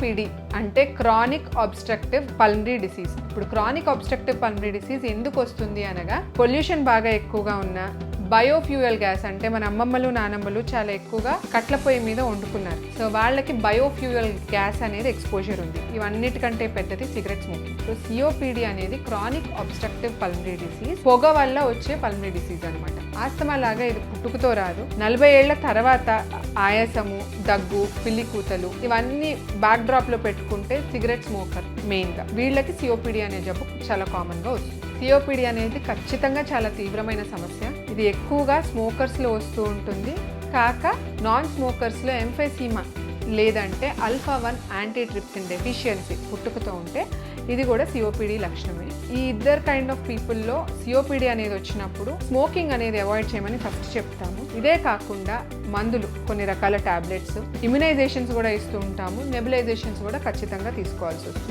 COPD అంటే chronic obstructive pulmonary disease ఇప్పుడు chronic obstructive pulmonary disease ఎందుకు వస్తుంది అనగా పొల్యూషన్ బాగా ఎక్కువగా ఉన్న బయోఫ్యూయల్ గ్యాస్ అంటే మన అమ్మమ్మలు నానమ్మలు చాలా ఎక్కువగా కట్ల పొయ్యి మీద వండుకున్నారు. సో వాళ్ళకి బయోఫ్యూయల్ గ్యాస్ అనేది ఎక్స్పోజర్ ఉంది. ఇవన్నిటికంటే పెద్దది సిగరెట్ స్మోకింగ్ సో సిఓపిడి అనేది క్రానిక్ ఆబ్స్ట్రక్టివ్ పల్మరీ డిసీజ్ పొగ వల్ల వచ్చే పల్మరీ డిసీజ్ అనమాట ఆస్తమా లాగా ఇది పుట్టుకతో రాదు. నలభై ఏళ్ళ తర్వాత ఆయాసము దగ్గు పిల్లి కూతలు ఇవన్నీ బ్యాక్ డ్రాప్లో పెట్టుకుంటే సిగరెట్ స్మోకర్ మెయిన్గా. వీళ్ళకి సిఓపిడి అనే జబ్బు చాలా కామన్గా వస్తుంది. సిఓపిడి అనేది ఖచ్చితంగా చాలా తీవ్రమైన సమస్య. ఇది ఎక్కువగా స్మోకర్స్లో వస్తూ ఉంటుంది. కాక నాన్ స్మోకర్స్లో ఎంఫెసీమా లేదంటే alpha one anti trypsin deficiency పుట్టుకతో ఉంటే ఇది కూడా సిఓపిడి లక్షణమే. ఈ ఇద్దరు కైండ్ ఆఫ్ పీపుల్లో సిఓపిడి అనేది వచ్చినప్పుడు స్మోకింగ్ అనేది అవాయిడ్ చేయమని ఫస్ట్ చెప్తాము. ఇదే కాకుండా మందులు కొన్ని రకాల టాబ్లెట్స్ ఇమ్యునైజేషన్స్ కూడా ఇస్తూ ఉంటాము. నెబులైజేషన్స్ కూడా ఖచ్చితంగా తీసుకోవాల్సి వస్తుంది.